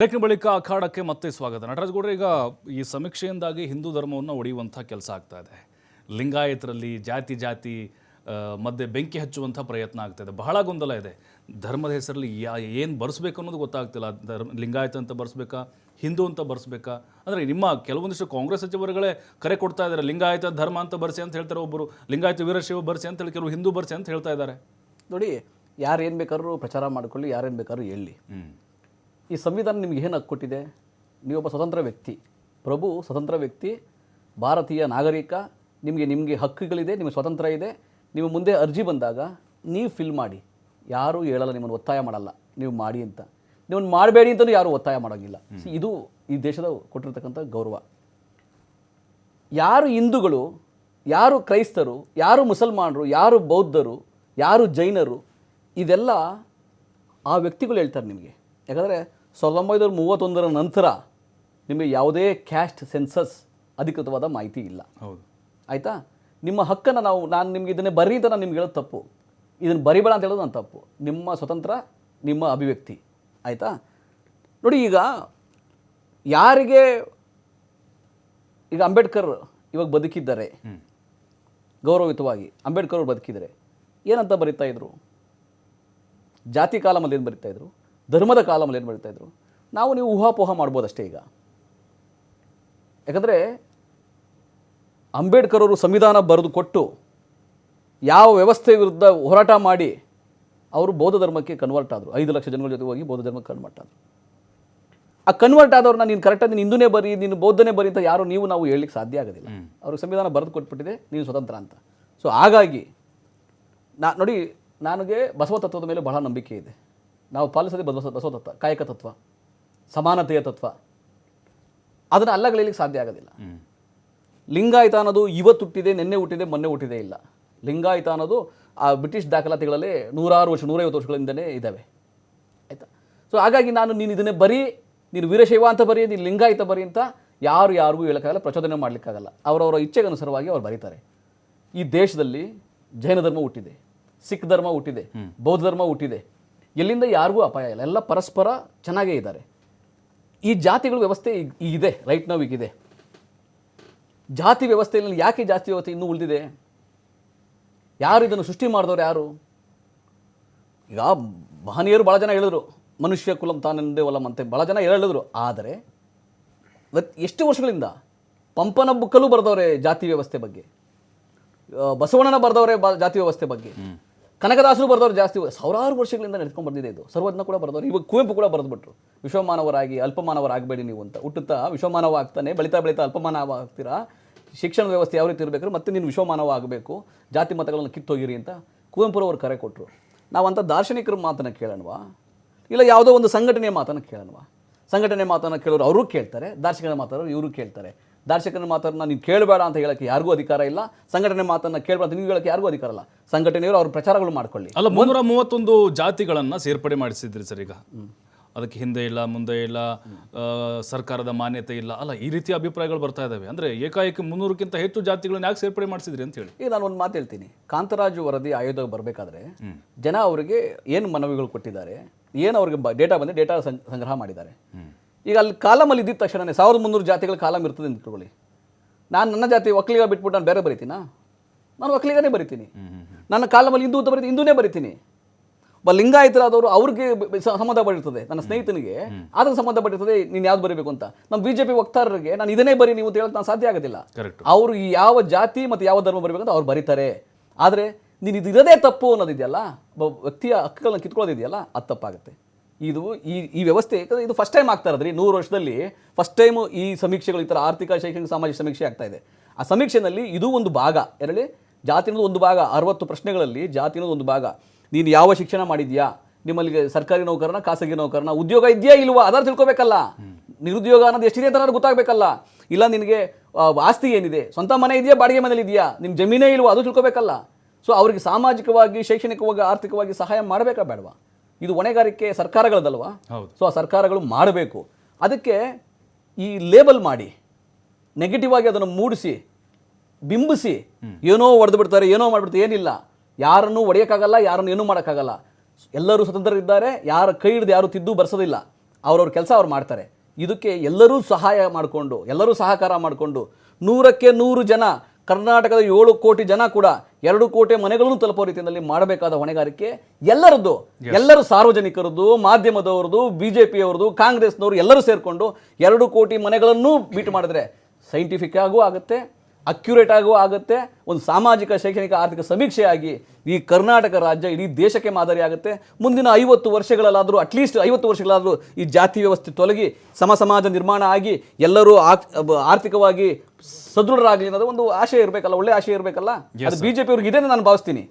ಬ್ರೇಕಿನ ಬಳಿಕ ಅಖಾಡಕ್ಕೆ ಮತ್ತೆ ಸ್ವಾಗತ. ನಟರಾಜಗೌಡ್ರೆ ಈಗ ಈ ಸಮೀಕ್ಷೆಯಿಂದಾಗಿ ಹಿಂದೂ ಧರ್ಮವನ್ನು ಒಡೆಯುವಂಥ ಕೆಲಸ ಆಗ್ತಾ ಇದೆ. ಲಿಂಗಾಯತರಲ್ಲಿ ಜಾತಿ ಜಾತಿ ಮಧ್ಯೆ ಬೆಂಕಿ ಹಚ್ಚುವಂಥ ಪ್ರಯತ್ನ ಆಗ್ತಾ ಇದೆ. ಬಹಳ ಗೊಂದಲ ಇದೆ. ಧರ್ಮದ ಹೆಸರಲ್ಲಿ ಯಾ ಏನು ಬರೆಸ್ಬೇಕು ಅನ್ನೋದು ಗೊತ್ತಾಗ್ತಿಲ್ಲ. ಧರ್ಮ ಲಿಂಗಾಯತ ಅಂತ ಬರೆಸ್ಬೇಕಾ? ಹಿಂದೂ ಅಂತ ಬರೆಸ್ಬೇಕಾ? ಅಂದರೆ ನಿಮ್ಮ ಕೆಲವೊಂದಿಷ್ಟು ಕಾಂಗ್ರೆಸ್ ಸಚಿವರುಗಳೇ ಕರೆ ಕೊಡ್ತಾ ಇದ್ದಾರೆ ಲಿಂಗಾಯತ ಧರ್ಮ ಅಂತ ಬರ್ಸಿ ಅಂತ ಹೇಳ್ತಾರೆ ಒಬ್ಬರು ಲಿಂಗಾಯತ ವೀರಶೈವ ಬರ್ಸಿ ಅಂತ ಹೇಳಿ ಕೆಲವು ಹಿಂದೂ ಬರ್ಸಿ ಅಂತ ಹೇಳ್ತಾ ಇದ್ದಾರೆ. ನೋಡಿ ಯಾರು ಏನು ಬೇಕಾದ್ರೂ ಪ್ರಚಾರ ಮಾಡ್ಕೊಳ್ಳಿ ಯಾರೇನು ಬೇಕಾದ್ರೂ ಹೇಳಿ ಹ್ಞೂ ಈ ಸಂವಿಧಾನ ನಿಮ್ಗೆ ಏನು ಹಕ್ಕು ಕೊಟ್ಟಿದೆ ನೀವೊಬ್ಬ ಸ್ವತಂತ್ರ ವ್ಯಕ್ತಿ. ಪ್ರಭು ಸ್ವತಂತ್ರ ವ್ಯಕ್ತಿ ಭಾರತೀಯ ನಾಗರಿಕ ನಿಮಗೆ ನಿಮಗೆ ಹಕ್ಕುಗಳಿದೆ ನಿಮಗೆ ಸ್ವತಂತ್ರ ಇದೆ. ನೀವು ಮುಂದೆ ಅರ್ಜಿ ಬಂದಾಗ ನೀವು ಫಿಲ್ ಮಾಡಿ. ಯಾರೂ ಹೇಳಲ್ಲ ನಿಮ್ಮನ್ನು ಒತ್ತಾಯ ಮಾಡಲ್ಲ. ನೀವು ಮಾಡಿ ಅಂತ. ನಿಮ್ಮನ್ನು ಮಾಡಬೇಡಿ ಅಂತಲೂ ಯಾರೂ ಒತ್ತಾಯ ಮಾಡೋಂಗಿಲ್ಲ. ಇದು ಈ ದೇಶದ ಕೊಟ್ಟಿರ್ತಕ್ಕಂಥ ಗೌರವ. ಯಾರು ಹಿಂದೂಗಳು ಯಾರು ಕ್ರೈಸ್ತರು ಯಾರು ಮುಸಲ್ಮಾನರು ಯಾರು ಬೌದ್ಧರು ಯಾರು ಜೈನರು ಇದೆಲ್ಲ ಆ ವ್ಯಕ್ತಿಗಳು ಹೇಳ್ತಾರೆ ನಿಮಗೆ. ಯಾಕಂದರೆ ಸಾವಿರದ ಒಂಬೈನೂರ ಮೂವತ್ತೊಂದರ ನಂತರ ನಿಮಗೆ ಯಾವುದೇ ಕ್ಯಾಸ್ಟ್ ಸೆನ್ಸಸ್ ಅಧಿಕೃತವಾದ ಮಾಹಿತಿ ಇಲ್ಲ. ಹೌದು. ಆಯಿತಾ? ನಿಮ್ಮ ಹಕ್ಕನ್ನು ನಾವು ನಾನು ನಿಮಗೆ ಇದನ್ನೇ ಬರೀ ಅಂತ ನಾನು ನಿಮ್ಗೆ ಹೇಳೋದು ತಪ್ಪು. ಇದನ್ನು ಬರಿಬೇಡ ಅಂತ ಹೇಳೋದು ನನ್ನ ತಪ್ಪು. ನಿಮ್ಮ ಸ್ವತಂತ್ರ ನಿಮ್ಮ ಅಭಿವ್ಯಕ್ತಿ. ಆಯಿತಾ? ನೋಡಿ ಈಗ ಯಾರಿಗೆ ಈಗ ಅಂಬೇಡ್ಕರ್ ಇವಾಗ ಬದುಕಿದ್ದಾರೆ ಗೌರವಯುತವಾಗಿ ಅಂಬೇಡ್ಕರ್ ಅವ್ರು ಬದುಕಿದ್ದಾರೆ ಏನಂತ ಬರಿತಾ ಇದ್ರು? ಜಾತಿ ಕಾಲಮಲ್ಲಿ ಏನು ಬರಿತಾ ಇದ್ರು? ಧರ್ಮದ ಕಾಲಮಲ್ಲಿ ಏನು ಮಾಡ್ತಾ ಇದ್ರು? ನಾವು ನೀವು ಊಹಾಪೋಹ ಮಾಡ್ಬೋದಷ್ಟೇ ಈಗ. ಯಾಕಂದರೆ ಅಂಬೇಡ್ಕರ್ ಅವರು ಸಂವಿಧಾನ ಬರೆದು ಕೊಟ್ಟು ಯಾವ ವ್ಯವಸ್ಥೆ ವಿರುದ್ಧ ಹೋರಾಟ ಮಾಡಿ ಅವರು ಬೌದ್ಧ ಧರ್ಮಕ್ಕೆ ಕನ್ವರ್ಟ್ ಆದರು. ಐದು ಲಕ್ಷ ಜನಗಳ ಜೊತೆ ಹೋಗಿ ಬೌದ್ಧ ಧರ್ಮಕ್ಕೆ ಕನ್ವರ್ಟ್ ಆದರು. ಆ ಕನ್ವರ್ಟ್ ಆದವ್ರನ್ನ ನೀನು ಕರೆಕ್ಟಾಗಿ ನೀನು ಹಿಂದೂನೇ ಬರಿ ನೀನು ಬೌದ್ಧನೇ ಬರೀ ಅಂತ ಯಾರು ನೀವು ನಾವು ಹೇಳಲಿಕ್ಕೆ ಸಾಧ್ಯ ಆಗೋದಿಲ್ಲ. ಅವ್ರಿಗೆ ಸಂವಿಧಾನ ಬರೆದು ಕೊಟ್ಬಿಟ್ಟಿದೆ ನೀನು ಸ್ವತಂತ್ರ ಅಂತ. ಸೊ ಹಾಗಾಗಿ ನಾ ನೋಡಿ ನನಗೆ ಬಸವ ತತ್ವದ ಮೇಲೆ ಬಹಳ ನಂಬಿಕೆ ಇದೆ. ನಾವು ಪಾಲಿಸೋದೇ ಬಸವ ಬಸವ ತತ್ವ ಕಾಯಕ ತತ್ವ ಸಮಾನತೆಯ ತತ್ವ. ಅದನ್ನು ಅಲ್ಲಗಳಿಲಿಕ್ಕೆ ಸಾಧ್ಯ ಆಗೋದಿಲ್ಲ. ಲಿಂಗಾಯತ ಅನ್ನೋದು ಇವತ್ತು ಹುಟ್ಟಿದೆ ನಿನ್ನೆ ಹುಟ್ಟಿದೆ ಮೊನ್ನೆ ಹುಟ್ಟಿದೆ ಇಲ್ಲ. ಲಿಂಗಾಯತ ಅನ್ನೋದು ಆ ಬ್ರಿಟಿಷ್ ದಾಖಲಾತಿಗಳಲ್ಲಿ ನೂರಾರು ವರ್ಷ ನೂರೈವತ್ತು ವರ್ಷಗಳಿಂದನೇ ಇದ್ದಾವೆ ಆಯಿತಾ? ಸೊ ಹಾಗಾಗಿ ನಾನು ನೀನು ಇದನ್ನೇ ಬರೀ ನೀನು ವೀರಶೈವ ಅಂತ ಬರೀ ನೀನು ಲಿಂಗಾಯತ ಬರೀ ಅಂತ ಯಾರು ಯಾರಿಗೂ ಹೇಳೋಕ್ಕಾಗಲ್ಲ ಪ್ರಚೋದನೆ ಮಾಡಲಿಕ್ಕಾಗಲ್ಲ. ಅವರವರ ಇಚ್ಛೆಗನುಸಾರವಾಗಿ ಅವ್ರು ಬರೀತಾರೆ. ಈ ದೇಶದಲ್ಲಿ ಜೈನ ಧರ್ಮ ಹುಟ್ಟಿದೆ ಸಿಖ್ ಧರ್ಮ ಹುಟ್ಟಿದೆ ಬೌದ್ಧ ಧರ್ಮ ಹುಟ್ಟಿದೆ. ಎಲ್ಲಿಂದ ಯಾರಿಗೂ ಅಪಾಯ ಇಲ್ಲ. ಎಲ್ಲ ಪರಸ್ಪರ ಚೆನ್ನಾಗೇ ಇದ್ದಾರೆ. ಈ ಜಾತಿಗಳ ವ್ಯವಸ್ಥೆ ಇದೆ ರೈಟ್ ನಾವು ಈಗಿದೆ ಜಾತಿ ವ್ಯವಸ್ಥೆಯಲ್ಲಿ ಯಾಕೆ ಜಾತಿ ವ್ಯವಸ್ಥೆ ಇನ್ನೂ ಉಳಿದಿದೆ? ಯಾರು ಇದನ್ನು ಸೃಷ್ಟಿ ಮಾಡಿದವರು ಯಾರು? ಈಗ ಮಹನೀಯರು ಭಾಳ ಜನ ಹೇಳಿದ್ರು, ಮನುಷ್ಯ ಕುಲಂ ತಾನೆಂದೇ ಒಲಂ ಅಂತ ಭಾಳ ಜನ ಹೇಳಿದ್ರು. ಆದರೆ ಎಷ್ಟು ವರ್ಷಗಳಿಂದ ಪಂಪನ ಬುಕ್ಕಲ್ಲೂ ಬರೆದವ್ರೆ ಜಾತಿ ವ್ಯವಸ್ಥೆ ಬಗ್ಗೆ? ಬಸವಣ್ಣನ ಬರೆದವ್ರೆ ಜಾತಿ ವ್ಯವಸ್ಥೆ ಬಗ್ಗೆ. ಕನಕದಾಸರು ಬರೆದವ್ರು ಜಾಸ್ತಿ ಸಾವಿರಾರು ವರ್ಷಗಳಿಂದ ನಡ್ಕೊಂಡು ಬಂದಿದೆ ಇದು. ಸರ್ವಜ್ಞ ಕೂಡ ಬರೆದವ್ರು, ಇವಾಗ ಕುವೆಂಪು ಕೂಡ ಬರೆದ್ಬಿಟ್ರು. ವಿಶ್ವಮಾನವರಾಗಿ, ಅಲ್ಪಮಾನವರಾಗಬೇಡಿ ನೀವು ಅಂತ ಹುಟ್ಟುತ್ತಾ ವಿಶ್ವಮಾನವ ಆಗ್ತಾನೆ ಬೆಳೀತಾ ಬೆಳೀತಾ ಅಲ್ಪಮಾನವ ಆಗ್ತೀರಾ ಶಿಕ್ಷಣ ವ್ಯವಸ್ಥೆ ಯಾವ ರೀತಿ ಇರಬೇಕು ಮತ್ತೆ ನೀನು ವಿಶ್ವಮಾನವ ಆಗಬೇಕು ಜಾತಿ ಮತಗಳನ್ನು ಕಿತ್ತೋಗಿರಿ ಅಂತ ಕುವೆಂಪುರವರು ಕರೆ ಕೊಟ್ಟರು ನಾವಂಥ ದಾರ್ಶನಿಕರ ಮಾತನ್ನು ಕೇಳೋಣವಾ? ಇಲ್ಲ ಯಾವುದೋ ಒಂದು ಸಂಘಟನೆಯ ಮಾತನ್ನು ಕೇಳೋಣವಾ? ಸಂಘಟನೆ ಮಾತನ್ನು ಕೇಳೋರು ಅವರು ಕೇಳ್ತಾರೆ, ದಾರ್ಶನಿಕರ ಮಾತಾಡೋರು ಇವರು ಕೇಳ್ತಾರೆ. ದಾರ್ಶನಿಕರ ಮಾತನ್ನು ನೀವು ಕೇಳಬೇಡ ಅಂತ ಹೇಳಕ್ಕೆ ಯಾರಿಗೂ ಅಧಿಕಾರ ಇಲ್ಲ. ಸಂಘಟನೆ ಮಾತನ್ನು ಕೇಳಬೇಡ ಅಂತ ನೀವು ಹೇಳಕ್ಕೆ ಯಾರಿಗೂ ಅಧಿಕಾರ ಇಲ್ಲ. ಸಂಘಟನೆಯವರು ಅವ್ರ ಪ್ರಚಾರಗಳು ಮಾಡ್ಕೊಳ್ಳಿ. ಅಲ್ಲ ಮುನ್ನೂರ ಮೂವತ್ತೊಂದು ಜಾತಿಗಳನ್ನ ಸೇರ್ಪಡೆ ಮಾಡಿಸಿದ್ರಿ ಸರ್ ಈಗ. ಅದಕ್ಕೆ ಹಿಂದೆ ಇಲ್ಲ ಮುಂದೆ ಇಲ್ಲ ಸರ್ಕಾರದ ಮಾನ್ಯತೆ ಇಲ್ಲ. ಅಲ್ಲ ಈ ರೀತಿಯ ಅಭಿಪ್ರಾಯಗಳು ಬರ್ತಾ ಇದ್ದಾವೆ ಅಂದ್ರೆ ಏಕಾಏಕಿ ಮುನ್ನೂರಕ್ಕಿಂತ ಹೆಚ್ಚು ಜಾತಿಗಳನ್ನ ಯಾಕೆ ಸೇರ್ಪಡೆ ಮಾಡಿಸಿದ್ರಿ ಅಂತ ಹೇಳಿ. ಈಗ ನಾನು ಒಂದು ಮಾತು ಹೇಳ್ತೀನಿ. ಕಾಂತರಾಜು ವರದಿ ಆಯೋಗಕ್ಕೆ ಬರಬೇಕಾದ್ರೆ ಜನ ಅವರಿಗೆ ಏನು ಮನವಿಗಳು ಕೊಟ್ಟಿದ್ದಾರೆ ಏನು ಅವ್ರಿಗೆ ಡೇಟಾ ಬಂದರೆ ಡೇಟಾ ಸಂಗ್ರಹ ಮಾಡಿದ್ದಾರೆ. ಈಗ ಅಲ್ಲಿ ಕಾಲಮಲ್ಲಿ ಇದ್ದಿದ್ದ ತಕ್ಷಣನೇ ಸಾವಿರದ ಮುನ್ನೂರು ಜಾತಿಗಳ ಕಾಲಮ್ ಇರ್ತದೆ ಅಂತ ಇಟ್ಕೊಳ್ಳಿ ನಾನು ನನ್ನ ಜಾತಿ ಒಕ್ಕಲಿಗ ಬಿಟ್ಬಿಟ್ಟು ನಾನು ಬೇರೆ ಬರಿತೀನಾ? ನಾನು ಒಕ್ಕಲಿಗನೇ ಬರಿತೀನಿ. ನನ್ನ ಕಾಲಮಲ್ಲಿ ಹಿಂದೂ ಅಂತ ಬರೀತೀನಿ ಹಿಂದೂನೇ ಬರಿತೀನಿ. ಒಬ್ಬ ಲಿಂಗಾಯತರಾದವರು ಅವ್ರಿಗೆ ಸಂಬಂಧಪಟ್ಟಿರ್ತದೆ ನನ್ನ ಸ್ನೇಹಿತನಿಗೆ. ಅದಕ್ಕೆ ಸಂಬಂಧಪಟ್ಟಿರ್ತದೆ ನೀನು ಯಾವ್ದು ಬರೀಬೇಕು ಅಂತ. ನಮ್ಮ ಬಿ ಜೆ ಪಿ ವಕ್ತಾರರಿಗೆ ನಾನು ಇದನ್ನೇ ಬರೀ ನೀವು ಅಂತ ಹೇಳೋದು ನಾನು ಸಾಧ್ಯ ಆಗೋದಿಲ್ಲ. ಕರೆಕ್ಟ್ ಅವರು ಯಾವ ಜಾತಿ ಮತ್ತು ಯಾವ ಧರ್ಮ ಬರಬೇಕಂತ ಅವ್ರು ಬರೀತಾರೆ. ಆದರೆ ನೀನು ಇದು ಇರೋದೇ ತಪ್ಪು ಅನ್ನೋದಿದೆಯಲ್ಲ ಒಬ್ಬ ವ್ಯಕ್ತಿಯ ಹಕ್ಕುಗಳನ್ನ ಕಿತ್ಕೊಳ್ಳೋದಿದೆಯಲ್ಲ ಅದು ತಪ್ಪಾಗುತ್ತೆ. ಇದು ಈ ಈ ವ್ಯವಸ್ಥೆ, ಯಾಕಂದರೆ ಇದು ಫಸ್ಟ್ ಟೈಮ್ ಆಗ್ತಾ ಇರೋದ್ರಿ ನೂರು ವರ್ಷದಲ್ಲಿ ಫಸ್ಟ್ ಟೈಮು ಈ ಸಮೀಕ್ಷೆಗಳು ಈ ಥರ ಆರ್ಥಿಕ, ಶೈಕ್ಷಣಿಕ, ಸಾಮಾಜಿಕ ಸಮೀಕ್ಷೆ ಆಗ್ತಾ ಇದೆ. ಆ ಸಮೀಕ್ಷೆನಲ್ಲಿ ಇದು ಒಂದು ಭಾಗ ಎರಡು ಜಾತಿ ಅನ್ನೋದು ಒಂದು ಭಾಗ, ಅರವತ್ತು ಪ್ರಶ್ನೆಗಳಲ್ಲಿ ಜಾತಿ ಅನ್ನೋದು ಒಂದು ಭಾಗ. ನೀನು ಯಾವ ಶಿಕ್ಷಣ ಮಾಡಿದ್ಯಾ? ನಿಮ್ಮಲ್ಲಿ ಸರ್ಕಾರಿ ನೌಕರನ, ಖಾಸಗಿ ನೌಕರನ, ಉದ್ಯೋಗ ಇದೆಯಾ ಇಲ್ವಾ? ಅದರ ತಿಳ್ಕೊಬೇಕಲ್ಲ. ನಿರುದ್ಯೋಗ ಅನ್ನೋದು ಎಷ್ಟಿದೆ ಅಂತ ಗೊತ್ತಾಗಬೇಕಲ್ಲ. ಇಲ್ಲ ನಿನಗೆ ಆಸ್ತಿ ಏನಿದೆ? ಸ್ವಂತ ಮನೆ ಇದೆಯಾ, ಬಾಡಿಗೆ ಮನೇಲಿ ಇದೆಯಾ? ನಿಮ್ಮ ಜಮೀನೇ ಇಲ್ವಾ? ಅದು ತಿಳ್ಕೊಬೇಕಲ್ಲ. ಸೊ ಅವರಿಗೆ ಸಾಮಾಜಿಕವಾಗಿ, ಶೈಕ್ಷಣಿಕವಾಗಿ, ಆರ್ಥಿಕವಾಗಿ ಸಹಾಯ ಮಾಡಬೇಕಾ ಬೇಡವಾ? ಇದು ಹೊಣೆಗಾರಿಕೆ ಸರ್ಕಾರಗಳದಲ್ವಾ? ಸೊ ಆ ಸರ್ಕಾರಗಳು ಮಾಡಬೇಕು. ಅದಕ್ಕೆ ಈ ಲೇಬಲ್ ಮಾಡಿ ನೆಗೆಟಿವ್ ಆಗಿ ಅದನ್ನು ಮೂಡಿಸಿ ಬಿಂಬಿಸಿ ಏನೋ ಹೊಡೆದು ಬಿಡ್ತಾರೆ ಏನೋ ಮಾಡಿಬಿಡ್ತಾರೆ ಏನಿಲ್ಲ. ಯಾರನ್ನು ಒಡೆಯೋಕ್ಕಾಗಲ್ಲ ಯಾರನ್ನು ಏನೂ ಮಾಡೋಕ್ಕಾಗಲ್ಲ. ಎಲ್ಲರೂ ಸ್ವತಂತ್ರರಿದ್ದಾರೆ ಯಾರ ಕೈ ಹಿಡಿದು ಯಾರು ತಿದ್ದು ಬರ್ಸೋದಿಲ್ಲ. ಅವ್ರವ್ರ ಕೆಲಸ ಅವ್ರು ಮಾಡ್ತಾರೆ. ಇದಕ್ಕೆ ಎಲ್ಲರೂ ಸಹಾಯ ಮಾಡಿಕೊಂಡು ಎಲ್ಲರೂ ಸಹಕಾರ ಮಾಡಿಕೊಂಡು ನೂರಕ್ಕೆ ನೂರು ಜನ ಕರ್ನಾಟಕದ ಏಳು ಕೋಟಿ ಜನ ಕೂಡ ಎರಡು ಕೋಟಿ ಮನೆಗಳನ್ನು ತಲುಪೋ ರೀತಿಯಲ್ಲಿ ಮಾಡಬೇಕಾದ ಹೊಣೆಗಾರಿಕೆ ಎಲ್ಲರದ್ದು. ಎಲ್ಲರೂ ಸಾರ್ವಜನಿಕರದ್ದು ಮಾಧ್ಯಮದವ್ರದ್ದು ಬಿ ಜೆ ಪಿಯವ್ರದ್ದು ಕಾಂಗ್ರೆಸ್ನವರು ಎಲ್ಲರೂ ಸೇರಿಕೊಂಡು ಎರಡು ಕೋಟಿ ಮನೆಗಳನ್ನು ಬೀಟ್ ಮಾಡಿದ್ರೆ ಸೈಂಟಿಫಿಕ್ ಆಗೂ ಆಗುತ್ತೆ. ಅಕ್ಯುರೇಟ್ ಆಗೂ ಆಗುತ್ತೆ ಒಂದು ಸಾಮಾಜಿಕ ಶೈಕ್ಷಣಿಕ ಆರ್ಥಿಕ ಸಮೀಕ್ಷೆಯಾಗಿ ಈ ಕರ್ನಾಟಕ ರಾಜ್ಯ ಇಡೀ ದೇಶಕ್ಕೆ ಮಾದರಿ ಆಗುತ್ತೆ. ಮುಂದಿನ ಐವತ್ತು ವರ್ಷಗಳಲ್ಲಾದರೂ ಅಟ್ಲೀಸ್ಟ್ ಐವತ್ತು ವರ್ಷಗಳಾದರೂ ಈ ಜಾತಿ ವ್ಯವಸ್ಥೆ ತೊಲಗಿ ಸಮ ಸಮಾಜ ನಿರ್ಮಾಣ ಆಗಿ ಎಲ್ಲರೂ ಆರ್ಥಿಕವಾಗಿ ಸದೃಢರಾಗಲಿ ಅನ್ನೋದು ಒಂದು ಆಶಯ ಇರಬೇಕಲ್ಲ ಒಳ್ಳೆ ಆಶಯ ಇರಬೇಕಲ್ಲ? ಅದು ಬಿ ಜೆ ಅವ್ರಿಗೆ ಇದೆ ನಾನು ಭಾವಿಸ್ತೀನಿ.